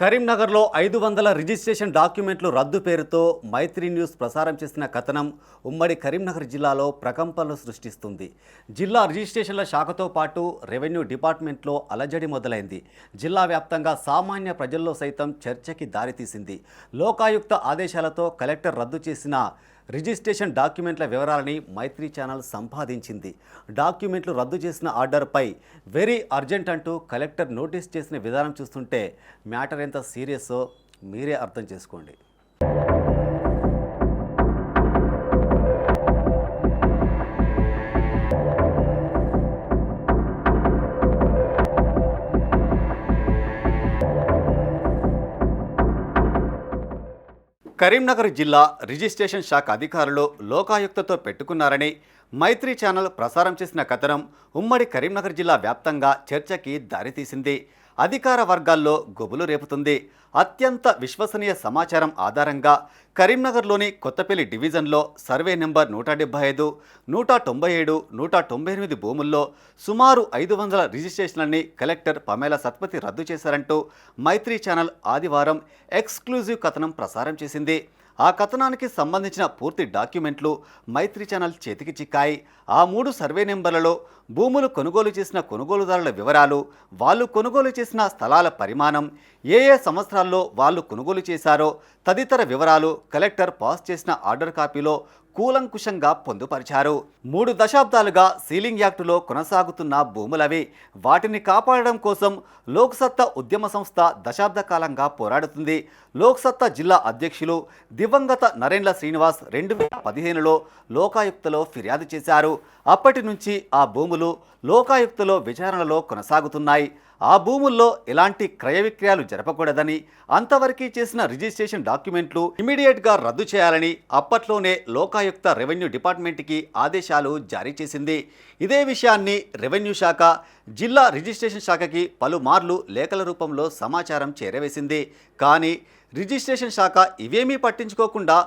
కరీంనగర్లో ఐదు వందల రిజిస్ట్రేషన్ డాక్యుమెంట్లు రద్దు పేరుతో మైత్రి న్యూస్ ప్రసారం చేసిన కథనం ఉమ్మడి కరీంనగర్ జిల్లాలో ప్రకంపనలు సృష్టిస్తుంది. జిల్లా రిజిస్ట్రేషన్ల శాఖతో పాటు రెవెన్యూ డిపార్ట్మెంట్లో అలజడి మొదలైంది. జిల్లా వ్యాప్తంగా సామాన్య ప్రజల్లో సైతం చర్చకి దారితీసింది. లోకాయుక్త ఆదేశాలతో కలెక్టర్ రద్దు చేసిన రిజిస్ట్రేషన్ డాక్యుమెంట్ల వివరాలని మైత్రి ఛానల్ సంపాదించింది. డాక్యుమెంట్లు రద్దు చేసిన ఆర్డర్పై వెరీ అర్జెంట్ అంటూ కలెక్టర్ నోటీస్ చేసిన విధానం చూస్తుంటే మ్యాటర్ ఎంత సీరియస్సో మీరే అర్థం చేసుకోండి. కరీంనగర్ జిల్లా రిజిస్ట్రేషన్ శాఖ అధికారులు లోకాయుక్తతో పెట్టుకున్నారని మైత్రి ఛానల్ ప్రసారం చేసిన కథనం ఉమ్మడి కరీంనగర్ జిల్లా వ్యాప్తంగా చర్చకి దారితీసింది. అధికార వర్గాల్లో గొబులు రేపుతుంది. అత్యంత విశ్వసనీయ సమాచారం ఆధారంగా కరీంనగర్లోని కొత్తపల్లి డివిజన్లో సర్వే నెంబర్ నూట డెబ్బై ఐదు నూట తొంభై ఏడు నూట తొంభై ఎనిమిది భూముల్లో సుమారు ఐదు వందల రిజిస్ట్రేషన్లని కలెక్టర్ పమేల సత్పతి రద్దు చేశారంటూ మైత్రి ఛానల్ ఆదివారం ఎక్స్క్లూజివ్ కథనం ప్రసారం చేసింది. ఆ కథనానికి సంబంధించిన పూర్తి డాక్యుమెంట్లు మైత్రి ఛానల్ చేతికి చిక్కాయి. ఆ మూడు సర్వే నెంబర్లలో భూములు కొనుగోలు చేసిన కొనుగోలుదారుల వివరాలు వాళ్ళు కొనుగోలు చేసిన స్థలాల పరిమాణం ఏ ఏ సంవత్సరాల్లో వాళ్ళు కొనుగోలు చేశారో తదితర వివరాలు కలెక్టర్ పాస్ చేసిన ఆర్డర్ కాపీలో కూలంకుషంగా పొందుపరిచారు. మూడు దశాబ్దాలుగా సీలింగ్ యాక్టులో కొనసాగుతున్న భూములవి వాటిని కాపాడడం కోసం లోక్సత్తా ఉద్యమ సంస్థ దశాబ్ద కాలంగా పోరాడుతుంది. లోక్సత్తా జిల్లా అధ్యక్షులు దివంగత నరేంద్ర శ్రీనివాస్ రెండు వేల పదిహేనులో లోకాయుక్తలో ఫిర్యాదు చేశారు. అప్పటి నుంచి ఆ భూములు లోకాయుక్తలో విచారణలో కొనసాగుతున్నాయి. ఆ భూముల్లో ఎలాంటి క్రయ విక్రయాలు జరపకూడదని అంతవరకు చేసిన రిజిస్ట్రేషన్ డాక్యుమెంట్లు ఇమీడియట్గా రద్దు చేయాలని అప్పట్లోనే లోకాయుక్త రెవెన్యూ డిపార్ట్మెంట్కి ఆదేశాలు జారీ చేసింది. ఇదే విషయాన్ని రెవెన్యూ శాఖ జిల్లా రిజిస్ట్రేషన్ శాఖకి పలుమార్లు లేఖల రూపంలో సమాచారం చేరవేసింది. కానీ రిజిస్ట్రేషన్ శాఖ ఇవేమీ పట్టించుకోకుండా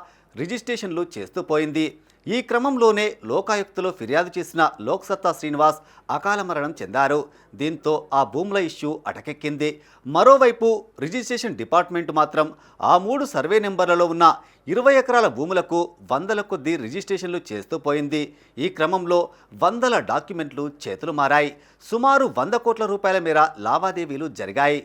రిజిస్ట్రేషన్లు చేస్తూ పోయింది. ఈ క్రమంలోనే లోకాయుక్తలో ఫిర్యాదు చేసిన లోక్సత్తా శ్రీనివాస్ అకాల మరణం చెందారు. దీంతో ఆ భూముల ఇష్యూ అటకెక్కింది. మరోవైపు రిజిస్ట్రేషన్ డిపార్ట్మెంట్ మాత్రం ఆ మూడు సర్వే నెంబర్లలో ఉన్న ఇరవై ఎకరాల భూములకు వందల కొద్దీ రిజిస్ట్రేషన్లు చేస్తూ పోయింది. ఈ క్రమంలో వందల డాక్యుమెంట్లు చేతులు మారాయి. సుమారు వంద కోట్ల రూపాయల మేర లావాదేవీలు జరిగాయి.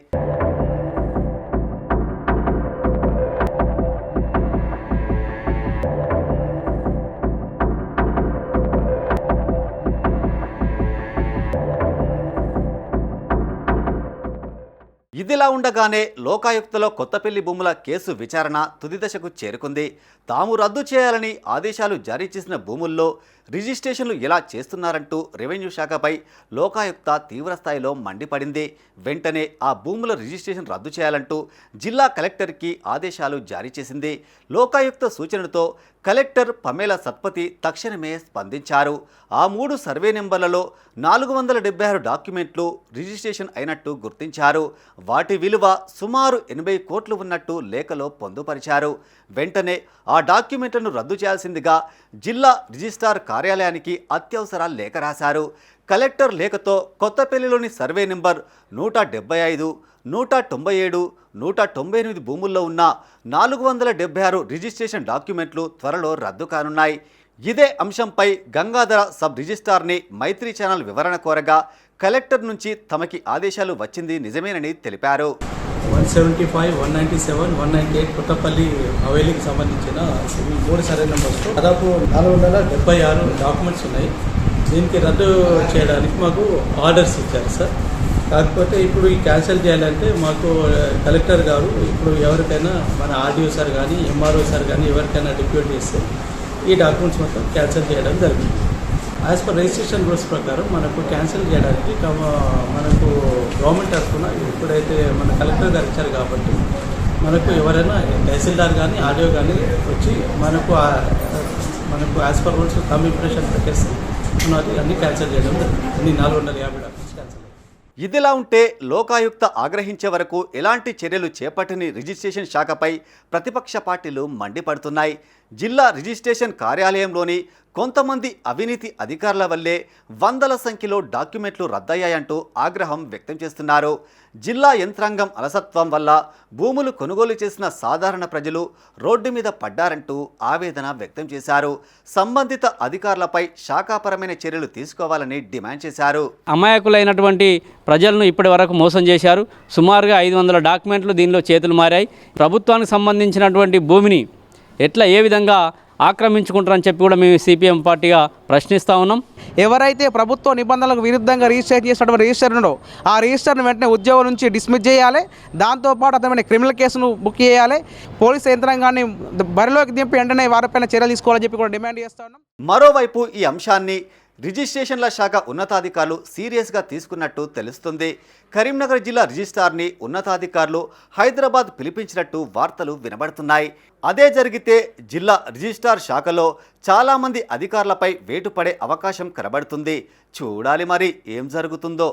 ఇదిలా ఉండగానే లోకాయుక్తలో కొత్తపల్లి భూముల కేసు విచారణ తుది దశకు చేరుకుంది. తాము రద్దు చేయాలని ఆదేశాలు జారీ చేసిన భూముల్లో రిజిస్ట్రేషన్లు ఎలా చేస్తున్నారంటూ రెవెన్యూ శాఖపై లోకాయుక్త తీవ్రస్థాయిలో మండిపడింది. వెంటనే ఆ భూముల రిజిస్ట్రేషన్ రద్దు చేయాలంటూ జిల్లా కలెక్టర్కి ఆదేశాలు జారీ చేసింది. లోకాయుక్త సూచనతో కలెక్టర్ పమేల సత్పతి తక్షణమే స్పందించారు. ఆ మూడు సర్వే నెంబర్లలో నాలుగు వందల డెబ్బై ఆరు డాక్యుమెంట్లు రిజిస్ట్రేషన్ అయినట్టు గుర్తించారు. వాటి విలువ సుమారు ఎనభై కోట్లు ఉన్నట్టు లేఖలో పొందుపరిచారు. వెంటనే ఆ డాక్యుమెంట్లను రద్దు చేయాల్సిందిగా జిల్లా రిజిస్ట్రార్ కార్యాలయానికి అత్యవసర లేఖ రాశారు. కలెక్టర్ లేఖతో కొత్తపల్లిలోని సర్వే నెంబర్ నూట డెబ్బై ఐదు నూట తొంభై ఏడు నూట తొంభై ఎనిమిది భూముల్లో ఉన్న నాలుగు వందల డెబ్బై ఆరు రిజిస్ట్రేషన్ డాక్యుమెంట్లు త్వరలో రద్దు కానున్నాయి. ఇదే అంశంపై గంగాధర సబ్ రిజిస్ట్రార్ని మైత్రి ఛానల్ వివరణ కోరగా కలెక్టర్ నుంచి తమకి ఆదేశాలు వచ్చింది నిజమేనని తెలిపారు. One seventy five one ninety seven one ninety eight Kothapalli హవేలీకి సంబంధించిన మూడు సర్వే నెంబర్స్లో దాదాపు నాలుగు వందల డెబ్బై ఆరు డాక్యుమెంట్స్ ఉన్నాయి. దీనికి రద్దు చేయడానికి మాకు ఆర్డర్స్ ఇచ్చారు సార్. కాకపోతే ఇప్పుడు ఈ క్యాన్సిల్ చేయాలంటే మాకు కలెక్టర్ గారు ఇప్పుడు ఎవరికైనా మన ఆర్డీఓ సార్ కానీ ఎంఆర్ఓ సార్ కానీ ఎవరికైనా డిప్యూట్ చేస్తే ఈ డాక్యుమెంట్స్ మొత్తం క్యాన్సిల్ చేయడం జరిగింది. యాజ్ పర్ రిజిస్ట్రేషన్ రూల్స్ ప్రకారం మనకు క్యాన్సిల్ చేయడానికి మనకు గవర్నమెంట్ తరఫున ఇప్పుడైతే మన కలెక్టర్ గారు ఇచ్చారు కాబట్టి మనకు ఎవరైనా తహసీల్దార్ కానీ ఆడియో కానీ వచ్చి మనకు మనకు as per rules come impression పెట్టేసి ఉన్నది అన్ని క్యాన్సిల్ చేయడం జరిగింది. అన్ని నాలుగు వందల యాభై క్యాన్సిల్ ఇదిలా ఉంటే లోకాయుక్త ఆగ్రహించే వరకు ఎలాంటి చర్యలు చేపట్టని రిజిస్ట్రేషన్ శాఖపై ప్రతిపక్ష పార్టీలు మండిపడుతున్నాయి. జిల్లా రిజిస్ట్రేషన్ కార్యాలయంలోని కొంతమంది అవినీతి అధికారుల వల్లే వందల సంఖ్యలో డాక్యుమెంట్లు రద్దయ్యాయంటూ ఆగ్రహం వ్యక్తం చేస్తున్నారు. జిల్లా యంత్రాంగం అలసత్వం వల్ల భూములు కొనుగోలు చేసిన సాధారణ ప్రజలు రోడ్డు మీద పడ్డారంటూ ఆవేదన వ్యక్తం చేశారు. సంబంధిత అధికారులపై శాఖాపరమైన చర్యలు తీసుకోవాలని డిమాండ్ చేశారు. అమాయకులైనటువంటి ప్రజలను ఇప్పటి వరకు మోసం చేశారు. సుమారుగా ఐదు వందల డాక్యుమెంట్లు దీనిలో చేతులు మారాయి. ప్రభుత్వానికి సంబంధించినటువంటి భూమిని ఎట్లా ఏ విధంగా ఆక్రమించుకుంటారని చెప్పి కూడా మేము సిపిఎం పార్టీగా ప్రశ్నిస్తూ ఉన్నాం. ఎవరైతే ప్రభుత్వ నిబంధనలకు విరుద్ధంగా రిజిస్టర్ చేసినటువంటి రిజిస్టర్ ఉండో ఆ రిజిస్టర్ను వెంటనే ఉద్యోగం నుంచి డిస్మిస్ చేయాలి. దాంతోపాటు అతని క్రిమినల్ కేసును బుక్ చేయాలి. పోలీస్ యంత్రాంగాన్ని బరిలోకి దింపి వెంటనే వారిపైన చర్యలు తీసుకోవాలని చెప్పి కూడా డిమాండ్ చేస్తా ఉన్నాం. మరోవైపు ఈ అంశాన్ని రిజిస్ట్రేషన్ల శాఖ ఉన్నతాధికారులు సీరియస్గా తీసుకున్నట్టు తెలుస్తుంది. కరీంనగర్ జిల్లా రిజిస్ట్రార్ని ఉన్నతాధికారులు హైదరాబాద్ పిలిపించినట్టు వార్తలు వినబడుతున్నాయి. అదే జరిగితే జిల్లా రిజిస్ట్రార్ శాఖలో చాలామంది అధికారులపై వేటు పడే అవకాశం కనబడుతుంది. చూడాలి మరి ఏం జరుగుతుందో.